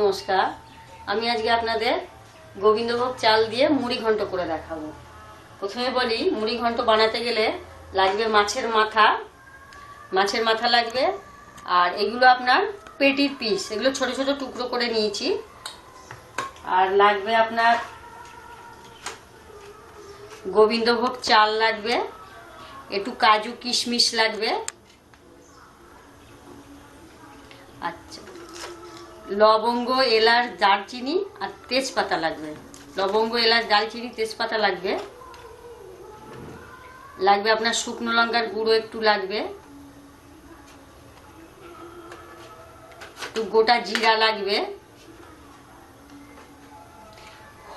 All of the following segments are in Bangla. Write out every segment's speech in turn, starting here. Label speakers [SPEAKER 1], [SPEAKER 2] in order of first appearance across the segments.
[SPEAKER 1] নমস্কার। আমি আজকে আপনাদের গোবিন্দভোগ চাল দিয়ে মুড়ি ঘন্ট করে দেখাবো। প্রথমে বলি, মুড়ি ঘন্ট বানাতে গেলে লাগবে মাছের মাথা। মাছের মাথা লাগবে, আর এগুলো আপনার পেটির পিস। এগুলো ছোট ছোট টুকরো করে নিয়েছি। আর লাগবে আপনার গোবিন্দভোগ চাল লাগবে, একটু কাজু কিশমিশ লাগবে। আচ্ছা। লবঙ্গ, এলাচ, দারচিনি আর তেজপাতা লাগবে। লবঙ্গ, এলাচ, দারচিনি, তেজপাতা লাগবে। লাগবে আপনার শুকনো লঙ্কার গুঁড়ো একটু লাগবে। একটু গোটা জিরা লাগবে।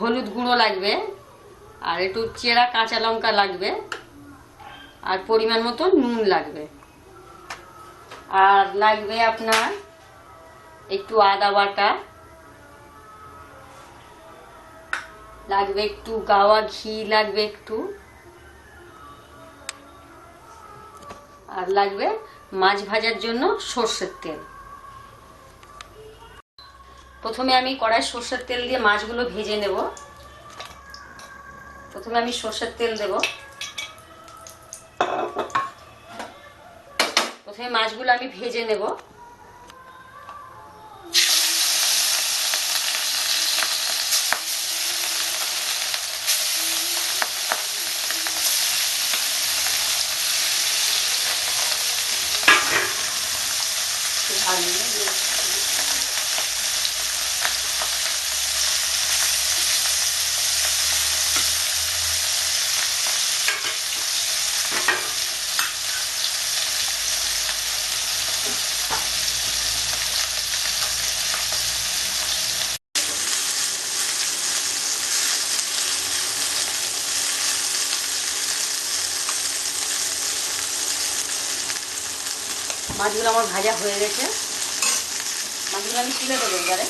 [SPEAKER 1] হলুদ গুঁড়ো লাগবে। আর একটু চেরা কাঁচা লঙ্কা লাগবে। আর পরিমাণ মতো নুন লাগবে। আর লাগবে আপনার একটু আদা বাটা। লাগবে একটু গাওয়া ঘি লাগবে একটু। আর লাগবে মাছ ভাজার জন্য সর্ষের তেল। প্রথমে আমি কড়াই সর্ষের তেল দিয়ে মাছগুলো ভেজে নেব। প্রথমে আমি সর্ষের তেল দেব। প্রথমে মাছগুলো আমি ভেজে নেব। মাছগুলো আমার ভাজা হয়ে গেছে। মাছগুলো আমি তুলে দেবো এবারে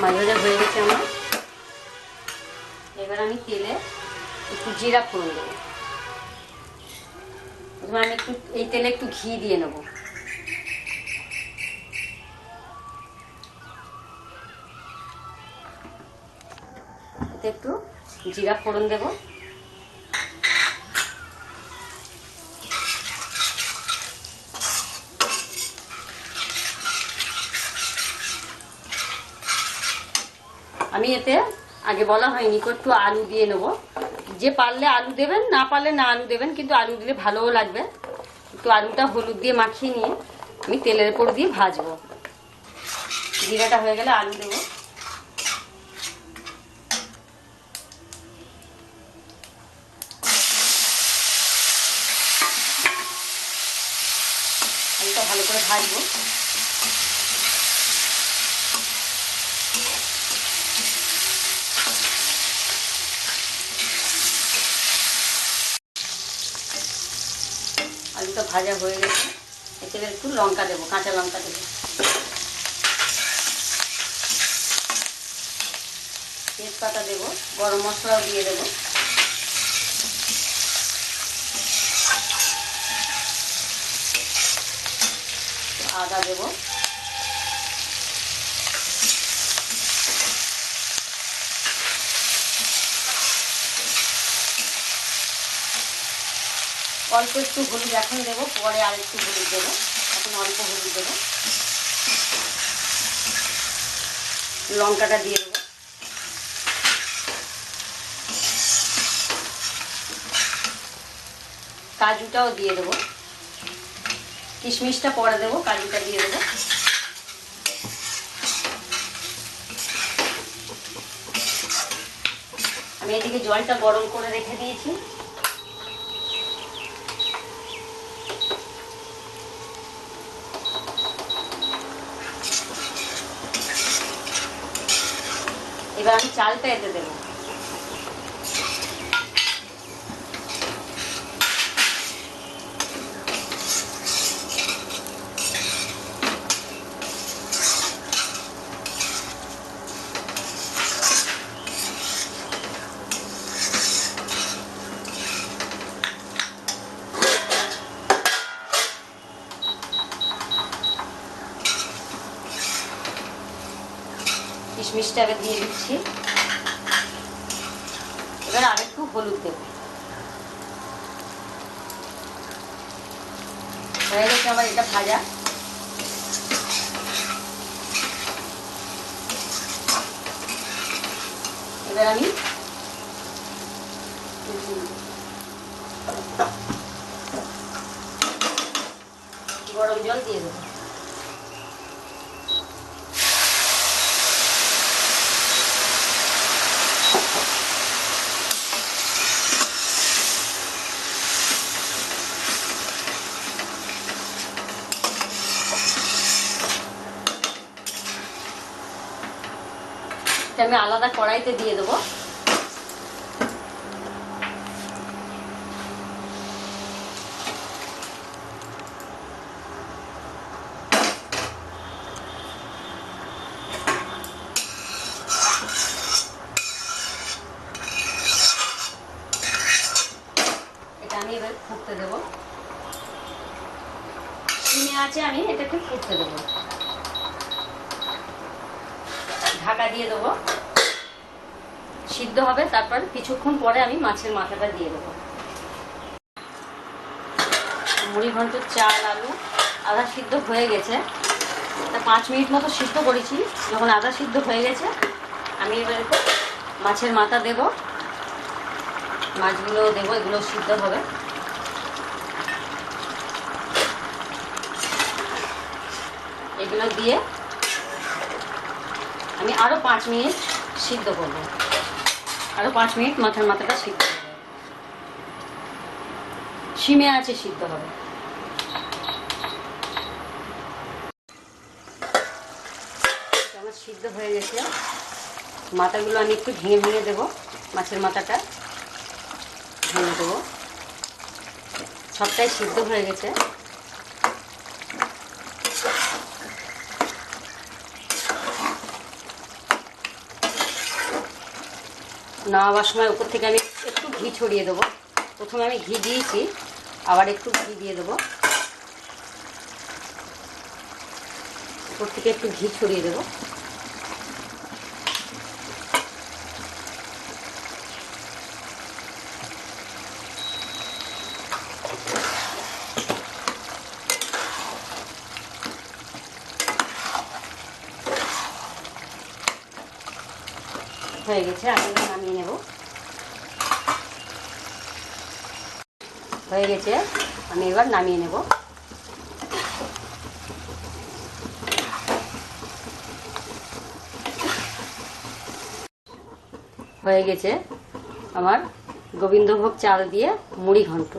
[SPEAKER 1] মাছ ভাজা হয়ে গেছে আমার। এবার আমি তেলে একটু জিরা ফোড়ন দেবো। প্রথমে আমি একটু, এই তেলে একটু ঘি দিয়ে নেব। এতে একটু জিরা ফোড়ন দেব। আমি এতে, আগে বলা হয়নি একটু আলু দিয়ে নেব। যে পারলে আলু দেবেন, না পারলে না আলু দেবেন, কিন্তু আলু দিলে ভালোও লাগবে। একটু আলুটা হলুদ দিয়ে মাখিয়ে নিয়ে আমি তেলের উপর দিয়ে ভাজবো। জিরাটা হয়ে গেলে আলু দেবো আলুটা ভালো করে ভাজবো। আলুটা ভাজা হয়ে গেছে। এতে একটু লঙ্কা দেবো, কাঁচা লঙ্কা দেবো। তেজপাতা দেবো, গরম মশলাও দিয়ে দেবো। আদা দেব। অল্প একটু হলুদ এখন দেবো, পরে আর একটু হলুদ দেবো। এখন অল্প হলুদ দেবো। লঙ্কাটা দিয়ে দেবো। কাজুটাও দিয়ে দেবো। কিশমিশটা পরে দেবো, কাজুটা দিয়ে দেবো। আমি এদিকে জলটা গরম করে রেখে দিয়েছি। এবার আমি চালটা এতে দেবো। কিশমিশটা এবার দিয়ে দিচ্ছি। এবার আরেকটু হলুদ দেবো। হয়ে গেছে আমার এটা ভাজা। এবার আমি গরম জল দিয়ে দেবো। এটা আমি আলাদা কড়াইতে দিয়ে দেবো। দেবো। আছে আমি এটাকে ফুটতে দেবো। ঢাকা দিয়ে দেবো। সিদ্ধ হবে, তারপর কিছুক্ষণ পরে আমি মাছের মাথাটা দিয়ে দেবো। মুড়ি ঘন্ট চাল, আলু আধা সিদ্ধ হয়ে গেছে। তা পাঁচ মিনিট মতো সিদ্ধ করেছি। যখন আধা সিদ্ধ হয়ে গেছে, আমি এবার মাছের মাথা দেব। মাছগুলো দেবো, এগুলো সিদ্ধ হবে। এগুলো দিয়ে আমি আরও পাঁচ মিনিট সিদ্ধ করব। আরও পাঁচ মিনিট মাথার মাথাটা সিদ্ধ সিমে আছে সিদ্ধ হবে। আমার সিদ্ধ হয়ে গেছে। মাথাগুলো আমি একটু ভেঙে ভেঙে দেবো। মাছের মাথাটা ভেঙে দেবো। সবটাই সিদ্ধ হয়ে গেছে। নামাবার সময় উপর থেকে আমি একটু ঘি ছড়িয়ে দেবো। প্রথমে আমি ঘি দিয়েছি, আবার একটু ঘি দিয়ে দেবো। উপর থেকে একটু ঘি ছড়িয়ে দেবো। হয়ে গেছে আমি নামিয়ে নেব। হয়ে গেছে, আমি এবার নামিয়ে নেব। হয়ে গেছে আমার গোবিন্দভোগ চাল দিয়ে মুড়ি ঘন্ট।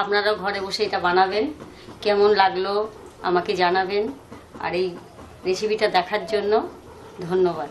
[SPEAKER 1] আপনারাও ঘরে বসে এটা বানাবেন, কেমন লাগল আমাকে জানাবেন। আর এই রেসিপিটা দেখার জন্য ধন্যবাদ।